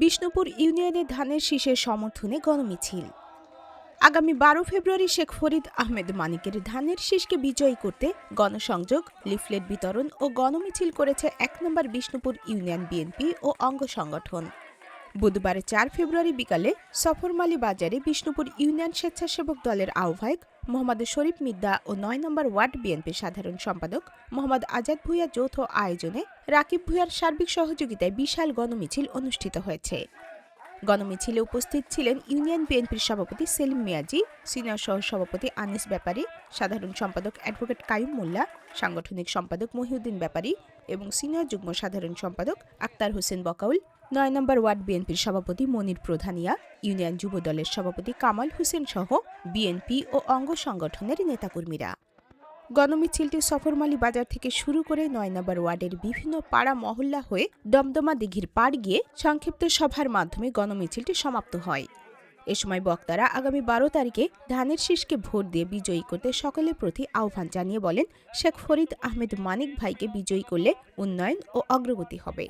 বিষ্ণুপুর ইউনিয়নে ধানের শীষের সমর্থনে গণমিছিল। আগামী বারো ফেব্রুয়ারি শেখ ফরিদ আহমেদ মানিকের ধানের শীষকে বিজয়ী করতে গণসংযোগ, লিফলেট বিতরণ ও গণমিছিল করেছে এক নম্বর বিষ্ণুপুর ইউনিয়ন বিএনপি ও অঙ্গ সংগঠন। বুধবার চার ফেব্রুয়ারি বিকালে সফরমালি বাজারে বিষ্ণুপুর ইউনিয়ন স্বেচ্ছাসেবক দলের আহ্বায়ক মোহাম্মদ শরীফ মিদ্দা ও নয় নম্বর ওয়ার্ড বিএনপি সাধারণ সম্পাদক মোহাম্মদ আজাদ ভুঁইয়া যৌথ আয়োজনে রাকিব ভুঁইয়ার সার্বিক সহযোগিতায় বিশাল গণমিছিল অনুষ্ঠিত হয়েছে। গণমিছিলে উপস্থিত ছিলেন ইউনিয়ন বিএনপির সভাপতি সেলিম মিয়াজি, সিনিয়র সহ সভাপতি আনিস ব্যাপারী, সাধারণ সম্পাদক অ্যাডভোকেট কায়ুম মোল্লা, সাংগঠনিক সম্পাদক মহিউদ্দিন ব্যাপারী এবং সিনিয়র যুগ্ম সাধারণ সম্পাদক আক্তার হোসেন বকাউল, নয় নম্বর ওয়ার্ড বিএনপির সভাপতি মনির প্রধানিয়া, ইউনিয়ন যুব দলের সভাপতি কামাল হোসেন সহ বিএনপি ও অঙ্গ সংগঠনের নেতাকর্মীরা। গণমিছিলটি সফরমালী বাজার থেকে শুরু করে নয় নম্বর ওয়ার্ডের বিভিন্ন পাড়া মহল্লা হয়ে দমদমা দিঘির পাড় গিয়ে সংক্ষিপ্ত সভার মাধ্যমে গণমিছিলটি সমাপ্ত হয়। এ সময় বক্তারা আগামী বারো তারিখে ধানের শীষকে ভোট দিয়ে বিজয়ী করতে সকলের প্রতি আহ্বান জানিয়ে বলেন, শেখ ফরিদ আহমেদ মানিক ভাইকে বিজয়ী করলে উন্নয়ন ও অগ্রগতি হবে।